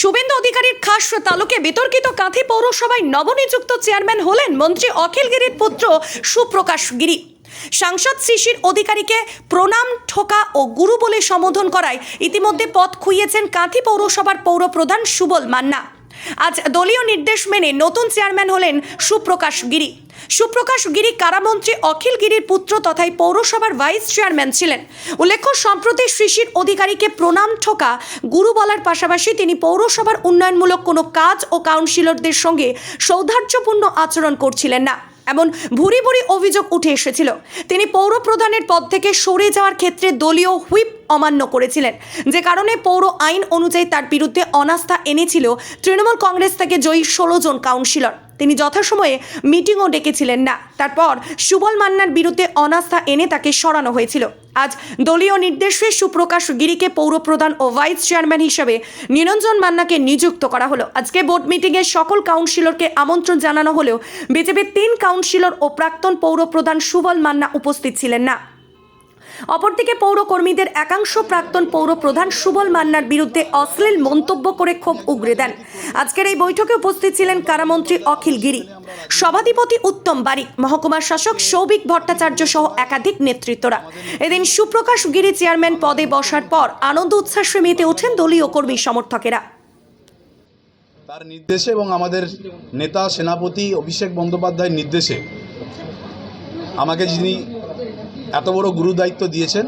শুভেন্দু অধিকারীর খাস তালুকে বিতর্কিত কাঁথি পৌরসভায় নবনিযুক্ত চেয়ারম্যান হলেন মন্ত্রী অখিল গিরির পুত্র সুপ্রকাশ গিরি। সাংসদ শিশির অধিকারীকে প্রণাম, ঠোকা ও গুরু বলে সম্বোধন করায় ইতিমধ্যে পথ খুইয়েছেন কাঁথি পৌরসভার পৌরপ্রধান সুবল মান্না। আজ দলীয় নির্দেশ মেনে নতুন চেয়ারম্যান হলেন সুপ্রকাশ গিরি। সুপ্রকাশ গিরি কারামন্ত্রী অখিল গিরির পুত্র তথায় পৌরসভার ভাইস চেয়ারম্যান ছিলেন। উল্লেখ্য, সম্প্রতি শিশির অধিকারীকে প্রণাম ঠোকা গুরু বলার পাশাপাশি তিনি পৌরসভার উন্নয়নমূলক কোনো কাজ ও কাউন্সিলরদের সঙ্গে সৌহার্দ্যপূর্ণ আচরণ করছিলেন না। এমন ভুরি ভুরি অভিযোগ উঠে এসেছিল। তিনি পৌর প্রধানের পদ থেকে সরে যাওয়ার ক্ষেত্রে দলীয় হুইপ অমান্য করেছিলেন। যে কারণে পৌর আইন অনুযায়ী তার বিরুদ্ধে অনাস্থা এনেছিল তৃণমূল কংগ্রেস থেকে জয়ী ষোলো জন কাউন্সিলর। তিনি যথাসময়ে মিটিংও ডেকেছিলেন না। তারপর সুবল মান্নার বিরুদ্ধে অনাস্থা এনে তাকে সরানো হয়েছিল। আজ দলীয় নির্দেশে সুপ্রকাশ গিরিকে পৌরপ্রধান ও ভাইস চেয়ারম্যান হিসেবে নিরঞ্জন মান্নাকে নিযুক্ত করা হলো। আজকে বোর্ড মিটিংয়ে সকল কাউন্সিলরকে আমন্ত্রণ জানানো হলেও বিজেপির তিন কাউন্সিলর ও প্রাক্তন পৌরপ্রধান সুবল মান্না উপস্থিত ছিলেন না। অপরদিকে পৌরকর্মীদের একাংশ প্রাক্তন পৌর প্রধান সুবল মান্নার বিরুদ্ধে অশ্লীল মন্তব্য করে ক্ষোভ উগরে দেন। আজকের এই বৈঠকে উপস্থিত ছিলেন কারামন্ত্রী অখিল গিরি। সভাধিপতি উত্তম বারিক, মহকুমার শাসক সৌভিক ভট্টাচার্য সহ একাধিক নেতৃত্বরা। এদিন সুপ্রকাশ গিরি চেয়ারম্যান পদে বসার পর আনন্দ উচ্ছ্বাসে মেতে ওঠেন দলীয় কর্মী সমর্থকেরা। তার নির্দেশে এবং আমাদের নেতা, সেনাপতি অভিষেক বন্দ্যোপাধ্যায়ের নির্দেশে আমাকে যিনি এত বড় গুরু দায়িত্ব দিয়েছেন।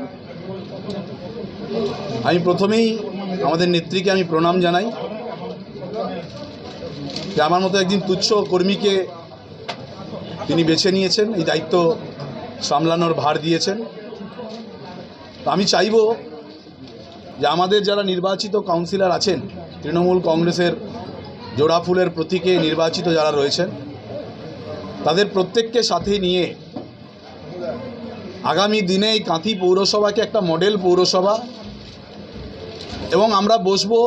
আমি প্রথমেই আমাদের নেত্রীকে আমি প্রণাম জানাই যে আমার মতো একদিন তুচ্ছ কর্মীকে তিনি বেছে নিয়েছেন, এই দায়িত্ব সামলানোর ভার দিয়েছেন। আমি চাইব যে আমাদের যারা নির্বাচিত কাউন্সিলর আছেন, তৃণমূল কংগ্রেসের জোড়া ফুলের প্রতীকে নির্বাচিত যারা রয়েছেন, তাদের প্রত্যেককে সাথে নিয়ে আগামী দিনে এই কাঁথি পৌরসভাকে একটা মডেল পৌরসভা। এবং আমরা বসবো,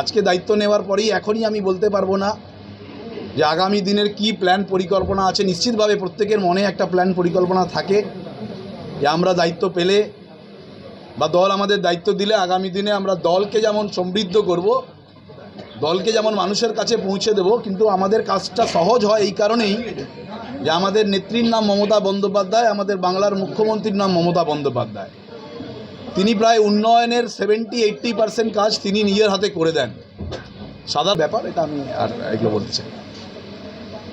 আজকে দায়িত্ব নেওয়ার পরেই এখনই আমি বলতে পারব না যে আগামী দিনের কি প্ল্যান পরিকল্পনা আছে। নিশ্চিতভাবে প্রত্যেকের মনে একটা প্ল্যান পরিকল্পনা থাকে যে আমরা দায়িত্ব পেলে বা দল আমাদের দায়িত্ব দিলে আগামী দিনে আমরা দলকে যেমন সমৃদ্ধ করব, দলকে যেমন মানুষের কাছে পৌঁছে দেব, কিন্তু আমাদের কাজটা সহজ হয় এই কারণেই যে আমাদের নেত্রীর নাম মমতা বন্দ্যোপাধ্যায় আমাদের বাংলার মুখ্যমন্ত্রীর নাম মমতা বন্দ্যোপাধ্যায়। তিনি প্রায় উন্নয়নের সেভেন্টি এইট্টি পার্সেন্ট কাজ তিনি নিজের হাতে করে দেন। সাদা ব্যাপার এটা আমি আর এগুলো বলতে চাই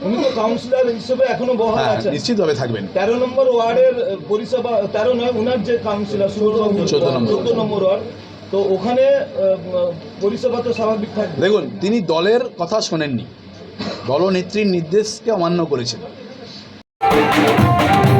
উনি তো কাউন্সিলর হিসেবে এখনও বহাল হ্যাঁ আছেন। নিশ্চিতভাবে থাকবেন। তেরো নম্বর ওয়ার্ডের পরিষেবা নয় ওনার যে কাউন্সিলর নম্বর ওয়ার্ড তো ওখানে পরিষেবা তো স্বাভাবিক থাকবে। দেখুন তিনি দলের কথা শোনেননি। দলনেত্রীর নির্দেশকে অমান্য করেছেন। Thank you.